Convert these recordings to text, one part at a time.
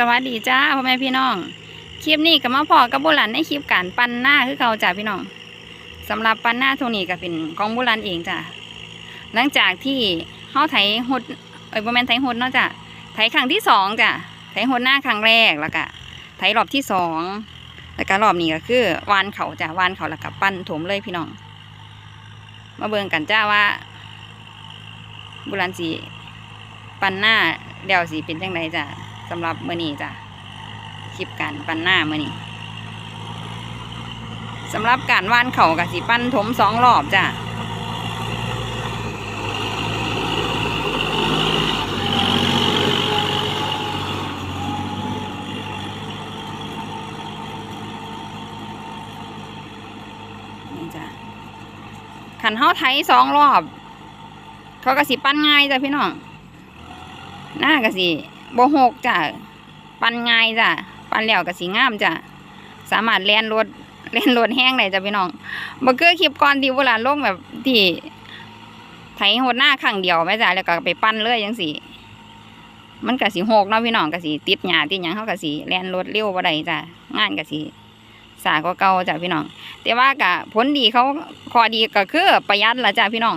สวัสดีจ้าพ่อแม่พี่น้อง คลิปนี้ก็มาพอกับโบราณในคลิปการปั้นหน้าคือเขาจ้าพี่น้องสำหรับปั้นหน้าตรงนี้ก็เป็นของโบราณเองจ้าหลังจากที่เฮาไถหดเอ้ยบ่แมนไถหดเนาะจ้ะไถครั้งที่สองจ้ะไถหดหน้าครั้งแรกแล้วก็ไถรอบที่สองแล้วก็รอบนี้ก็คือวานเขาจ้ะวานเขาแล้วก็ปั้นถมเลยพี่น้อง มาเบิ่งกันจ้าว่าโบราณสีปั้นหน้าเดี๋ยวสีเป็นจังไดจ้ะ สำหรับมื้อนี้จ้ะคลิปการปั้นหน้ามื่อนี้สำหรับการว่านเข่ากับสีปั้นถมสองรอบจ้ะนี่จ้ะขันเท้าไทยสองรอบ เขากระสีปั้นง่ายจ้ะพี่น้อง หน้ากระสี บหกจ้ะปั่นง่ายจ้ะปั่นแล้วก็สีงามจ้ะสามารถเลียนรถเลียนรถแห้งได้จ้ะพี่น้องบ่คือคลิปก่อนที่เวลาลงแบบที่ไถโหดหน้าข้างเดียวแม่จ้ะแล้วก็ไปปั้นเลยจังซี่มันก็สิโหกเนาะพี่น้องก็สิติดหญ้าติดหยังเฮาก็สิเลียนรถเร็วบ่ได้จ้ะงานก็สิสากว่าเก่าจ้ะพี่น้อง แต่ว่าก็ผลดีเขาขอดีก็คือประหยัดละจ้ะพี่น้อง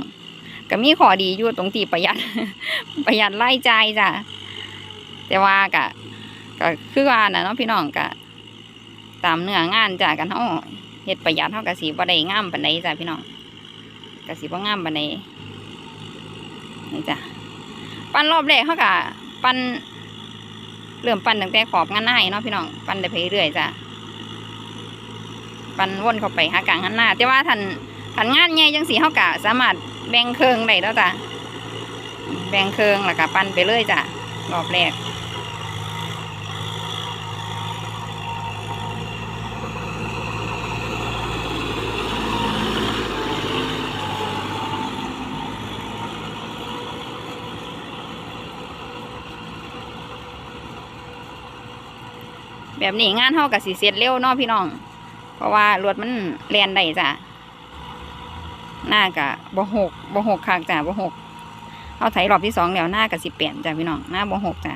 ก็มีขอดีอยู่ตรงที่ประหยัดประหยัดรายจ่ายจ้ะ แต่ว่าก็ก็คือว่าน่ะเนาะพี่น้องก็ตามเนื้องานจ้ะกันเฮาเฮ็ดประหยัดเฮาก็สิบ่ได้งามปานใดจ้ะพี่น้องก็สิบ่งามปานใดนี่จ้ะปั้นรอบแรกเฮาก็ปั้นเริ่มปั้นตั้งแต่ขอบงานหน้าเนาะพี่น้องปั้นได้ไปเรื่อยจ้ะปั้นวนเข้าไปหากลางงานหน้าแต่ว่าทันทันงานใหญ่จังสีเฮาก็สามารถแบ่งเครื่องได้แล้วจ้ะแบ่งเครื่องแล้วก็ปั้นไปเลยจ้ะ รอบแรกแบบนี้งานเฮากับสีเสร็จเร็วเนาะพี่น้อง เพราะว่ารถมันแล่นได้จ้ะหน้ากะบ่หกบ่หกคักจ้ะบ่หก เอาไถรอบที่สองแล้วหน้ากับสิเปลี่ยนจ้ะพี่น้องหน้าบ่หกจ้ะ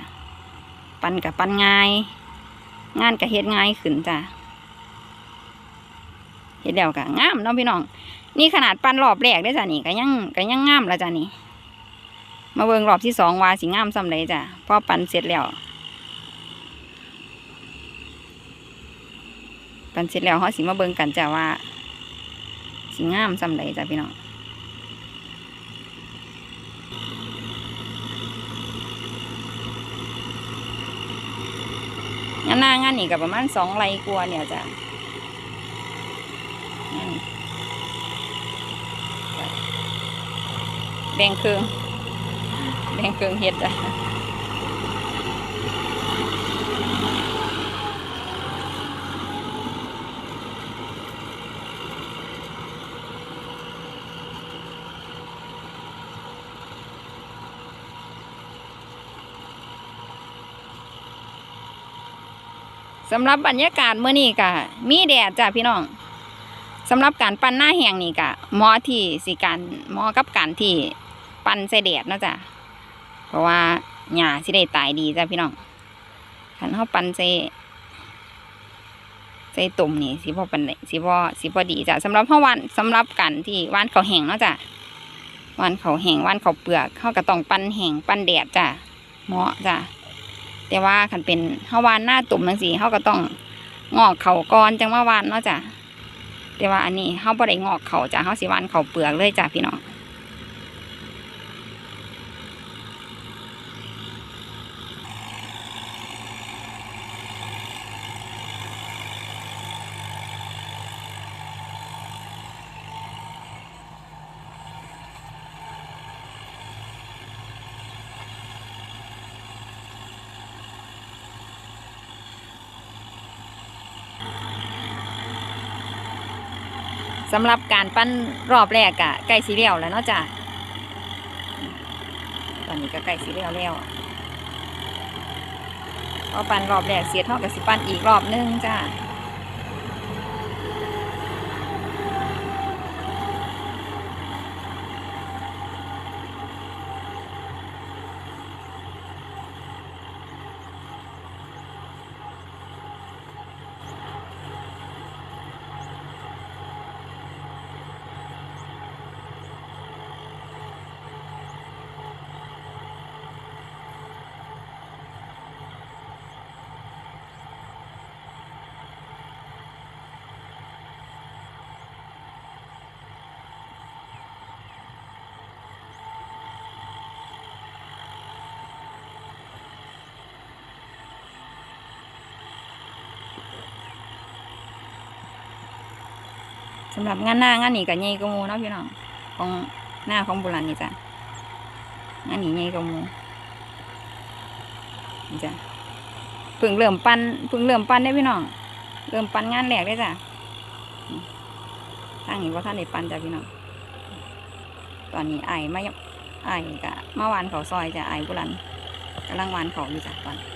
ปันกับปันง่าย งานกับเฮ็ดง่ายขึ้นจ้ะเฮ็ดแล้วกะงามเนาะพี่น้อง นี่ขนาดปันรอบแรกได้จ้ะนี่ก็ยังก็ยังงามแล้วจ้ะนี่ มาเบิ่งรอบที่สองว่าสิงามส่ำใดจ้ะพอปันเสร็จแล้วปันเสร็จแล้วเขาสิมาเบิ่งกันจ้ะว่า สิงามซำใดจ้ะพี่น้อง งานหน้างานนี่กับประมาณสองไรกลัวาเนี่ยจ้ะแบ่งเครื่องแบ่งเครื่องเฮ็ดจ้ะ สำหรับบรรยากาศเมื่อนี้กะมีแดดจ้ะพี่น้องสำหรับการปั้นหน้าแห้งนี่กะหมอที่สิการหมอกับการที่ปั้นใส่แดดเนาะจ้ะเพราะว่าหญ้าสิได้ตายดีจ้ะพี่น้องคันเฮาปั้นใส่ใส่ตุ่มนี่สิบ่ปานสิบ่สิบ่ดีจ้ะสำหรับเฮาวันสำหรับการที่ว่านเขาแห้งเนาะจ้ะว่านเขาแห้งว่านเขาเปลือกเฮาก็ต้องปั้นแห้งปั้นแดดจ้ะเหมาะจ้ะ แต่ว่าขันเป็นเฮาวานหน้าตุ่มจังสี่เฮาก็ต้องงอกเขาก่อนจังว่าวานเนาะจ้ะแต่ว่าอันนี้เฮาบ่ได้งอกเขาจ้ะเฮาสิวานเขาเปลือกเลยจ้ะพี่น้อง สำหรับการปั้นรอบแรกอะใกล้สีเหลียวแล้วเนาะจ้ะตอนนี้ก็ใกล้สีเหลียวแล้วพอปั้นรอบแรกเสียเท่ากับสิปั้นอีกรอบนึงจ้ะ สำหรับงานหน้างานนี้ก็ใหญ่กมูเนาะพี่น้องของหน้าของโบราณนี่จ้ะงานนี้ใหญ่กมูนี่จ้ะเพิ่งเริ่มปั้นเพิ่งเริ่มปั้นได้พี่น้องเริ่มปั้นงานแรกได้จ้ะทางนี้ว่าท่านได้ปั้นจ้ะพี่น้องตอนนี้ไอ้ายมาไอ้กะมาวานเขาซอยจ้ะไอ้ายโบราณกำลังวานเขาอยู่จ้ะตอนนี่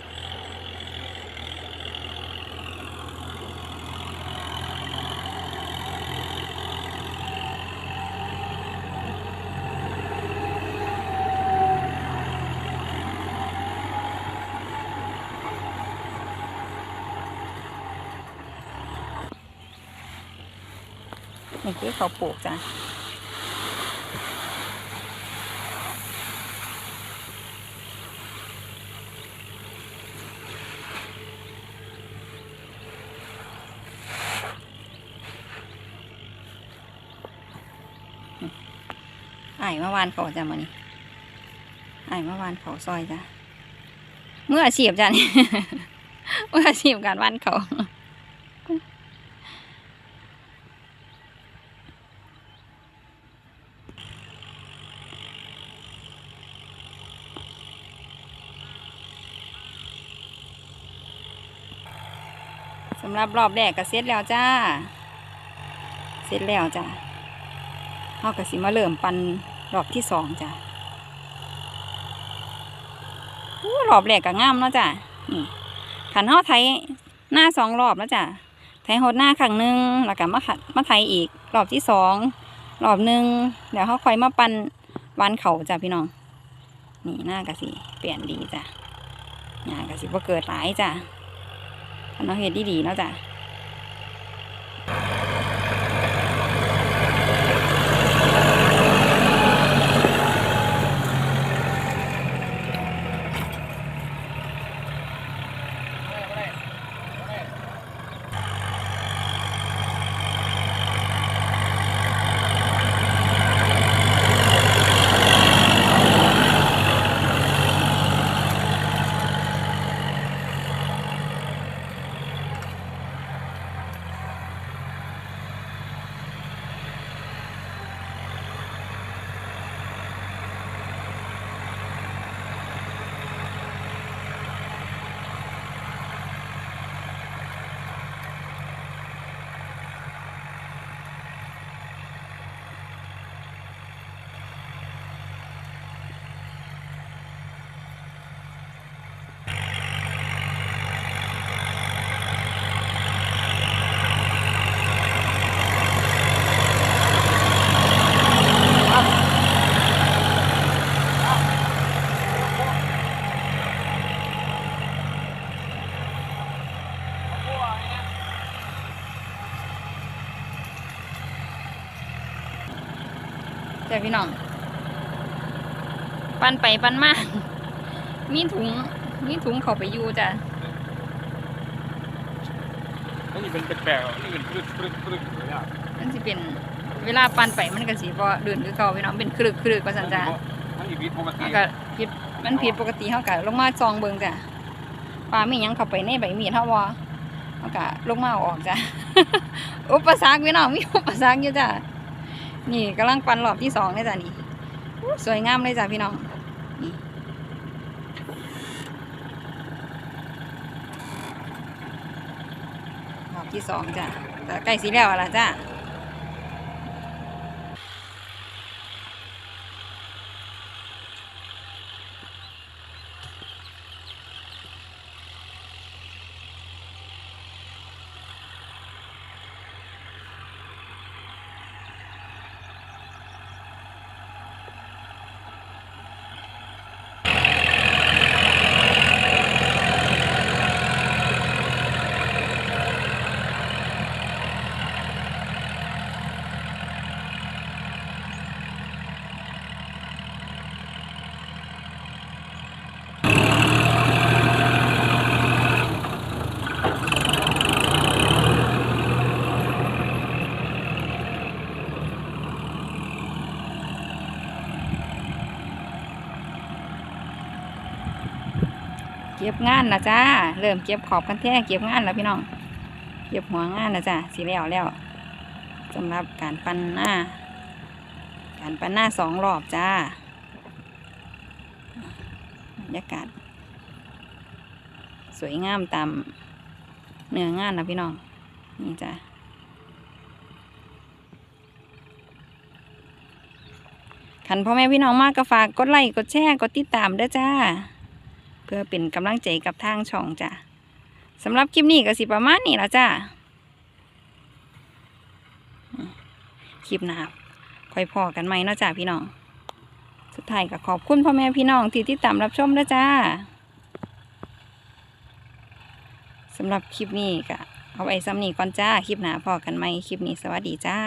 คือเขาปลูกจ้ะไอ้เมื่อวานเขาจ้ะมานี่ไอ้เมื่อวานเขาซอยจ้ะเมื่ออาชีพจ้ะนี่เมื่ออาชีพการวันเขาำหรับรอบแรกก็เสร็จแล้วจ้า เสร็จแล้วจ้าเราก็สิมาเริ่มปันรอบที่สองจ้าอู้รอบแรกก็งามเนาะจ้านี่ขันเฮาไทยหน้าสองรอบแล้วจ้าไทยหดหน้าครั้งหนึ่งแล้วก็มาขัดมาไทยอีก รอบที่สองรอบหนึ่งเดี๋ยวเขาคอยมาปันวันเขาจ้าพี่น้อง นี่หน้ากะสิเปลี่ยนดีจ้ะหน้ากะสิบ่เกิดหลายจ้ะ เนาะเห็ดดีๆเนาะจ้ะ จ้ะพี่น้อง ปันไปปันมา มีถุง มีถุงเขาไปอยู่จ้ะนี่เป็นแปลกๆนี่เป็นปรึกปรึกปรึกเลยอะมันสิเป็น เวลาปันไปมันก็สิบ่เดินคือเก่าพี่น้องเป็นคลึกคลึกว่าซั่นจ้ะมันอีวิตปกติมันก็ผิดมันผิดปกติเฮาก็ลงมาซองเบิ่งจ้ะปลามีหยังเข้าไปในใบมีดเฮาบ่เฮาก็ลงมาเอาออกจ้ะอุปสรรคพี่น้องมีอุปสรรคอยู่จ้ะ นี่กำลังปันรอบที่สองเลยจ้ะนี่สวยงามเลยจ้ะพี่น้องนี่รอบที่สองจ้ะแต่ใกล้สีแล้วล่ะจ้ะ ก็บงานนะจ้า เริ่มเก็บขอบกันแท้เก็บงานแล้วพี่น้อง เก็บหัวงานนะจ้าสีแล้วแล้วสำหรับการปั้นหน้า การปั้นหน้าสองรอบจ้าบรรยากาศ สวยงามตามเนื้องานนะพี่น้อง นี่จ้ะขันพ่อแม่พี่น้องมากก็ฝากกดไลค์กดแชร์กดติดตามด้วยจ้า เพื่อเป็นกำลังใจกับทางช่องจ้ะสำหรับคลิปนี้ก็สิประมาณนี้แล้วจ้าคลิปหน้าค่อยพอกันไหมเนาะจ้าพี่น้อง สุดท้ายก็ขอบคุณพ่อแม่พี่น้องที่ติดตามรับชมด้วยจ้าสำหรับคลิปนี้ก็เอาไว้ซ้ำนี้ก่อนจ้า คลิปหนาพอกันไหมคลิปนี้สวัสดีจ้า